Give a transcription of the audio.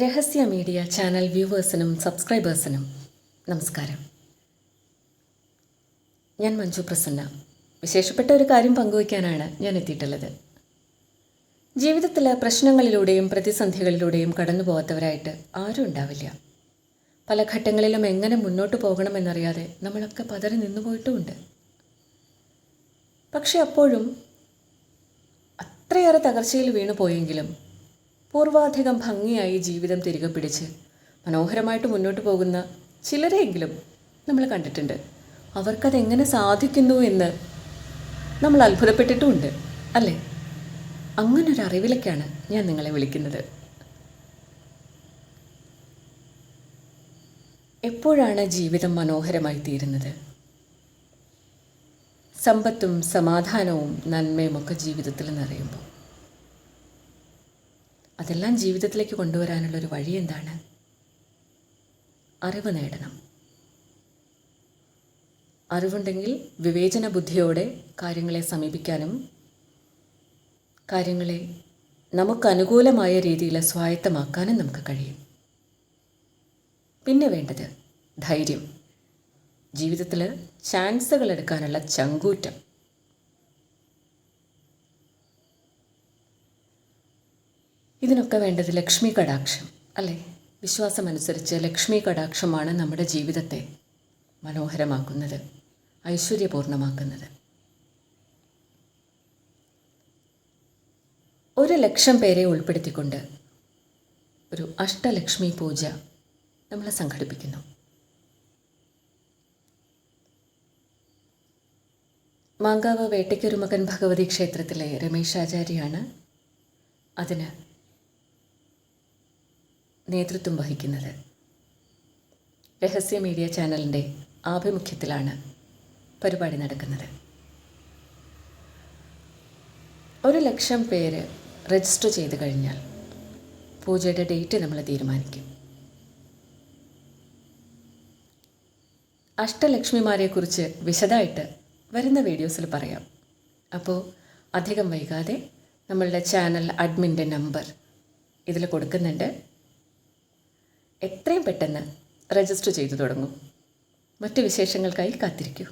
രഹസ്യ media channel വ്യൂവേഴ്സിനും സബ്സ്ക്രൈബേഴ്സിനും നമസ്കാരം. ഞാൻ മഞ്ജു പ്രസന്ന. വിശേഷപ്പെട്ട ഒരു കാര്യം പങ്കുവയ്ക്കാനാണ് ഞാൻ എത്തിയിട്ടുള്ളത്. ജീവിതത്തിൽ പ്രശ്നങ്ങളിലൂടെയും പ്രതിസന്ധികളിലൂടെയും കടന്നു പോകാത്തവരായിട്ട് ആരും ഉണ്ടാവില്ല. പല ഘട്ടങ്ങളിലും എങ്ങനെ മുന്നോട്ട് പോകണമെന്നറിയാതെ നമ്മളൊക്കെ പതറി നിന്നുപോയിട്ടുമുണ്ട് പക്ഷെ അപ്പോഴും അത്രയേറെ തകർച്ചയിൽ വീണു പോയെങ്കിലും പൂർവാധികം ഭംഗിയായി ജീവിതം തിരികെ പിടിച്ച് മനോഹരമായിട്ട് മുന്നോട്ട് പോകുന്ന ചിലരെയെങ്കിലും നമ്മൾ കണ്ടിട്ടുണ്ട്. അവർക്കതെങ്ങനെ സാധിക്കുന്നു എന്ന് നമ്മൾ അത്ഭുതപ്പെട്ടിട്ടുമുണ്ട് അല്ലേ? അങ്ങനൊരു അറിവിലേക്കാണ് ഞാൻ നിങ്ങളെ വിളിക്കുന്നത്. എപ്പോഴാണ് ജീവിതം മനോഹരമായി തീരുന്നത്? സമ്പത്തും സമാധാനവും നന്മയും ഒക്കെ ജീവിതത്തിൽ നിറയുമ്പോൾ. അതെല്ലാം ജീവിതത്തിലേക്ക് കൊണ്ടുവരാനുള്ളൊരു വഴി എന്താണ്? അറിവ് നേടണം. അറിവുണ്ടെങ്കിൽ വിവേചന ബുദ്ധിയോടെ കാര്യങ്ങളെ സമീപിക്കാനും കാര്യങ്ങളെ നമുക്ക് അനുകൂലമായ രീതിയിൽ സ്വായത്തമാക്കാനും നമുക്ക് കഴിയും. പിന്നെ വേണ്ടത് ധൈര്യം. ജീവിതത്തിൽ ചാൻസുകൾ എടുക്കാനുള്ള ചങ്കൂറ്റം. ഇതിനൊക്കെ വേണ്ടത് ലക്ഷ്മി കടാക്ഷം അല്ലേ? വിശ്വാസമനുസരിച്ച് ലക്ഷ്മി കടാക്ഷമാണ് നമ്മുടെ ജീവിതത്തെ മനോഹരമാക്കുന്നത് ഐശ്വര്യപൂർണമാക്കുന്നത്. ഒരു ലക്ഷം പേരെ ഉൾപ്പെടുത്തിക്കൊണ്ട് ഒരു അഷ്ടലക്ഷ്മി പൂജ നമ്മൾ സംഘടിപ്പിക്കുന്നു. മാങ്കാവ് വേട്ടയ്ക്കൊരുമകൻ ഭഗവതി ക്ഷേത്രത്തിലെ രമേശാചാര്യാണ്. അതിന് നേതൃത്വം വഹിക്കുന്നത്. രഹസ്യ മീഡിയ ചാനലിന്റെ ആഭിമുഖ്യത്തിലാണ് പരിപാടി നടക്കുന്നത്. ഒരു ലക്ഷം പേര് രജിസ്റ്റർ ചെയ്ത് കഴിഞ്ഞാൽ പൂജയുടെ ഡേറ്റ് നമ്മൾ തീരുമാനിക്കും. അഷ്ടലക്ഷ്മിമാരെക്കുറിച്ച് വിശദമായിട്ട് വരുന്ന വീഡിയോസിൽ പറയാം. അപ്പോൾ അധികം വൈകാതെ നമ്മളുടെ ചാനൽ അഡ്മിന്റെ നമ്പർ ഇതിൽ കൊടുക്കുന്നുണ്ട്. എത്രയും പെട്ടെന്ന് രജിസ്റ്റർ ചെയ്തു തുടങ്ങും. മറ്റ് വിശേഷങ്ങൾക്കായി കാത്തിരിക്കൂ.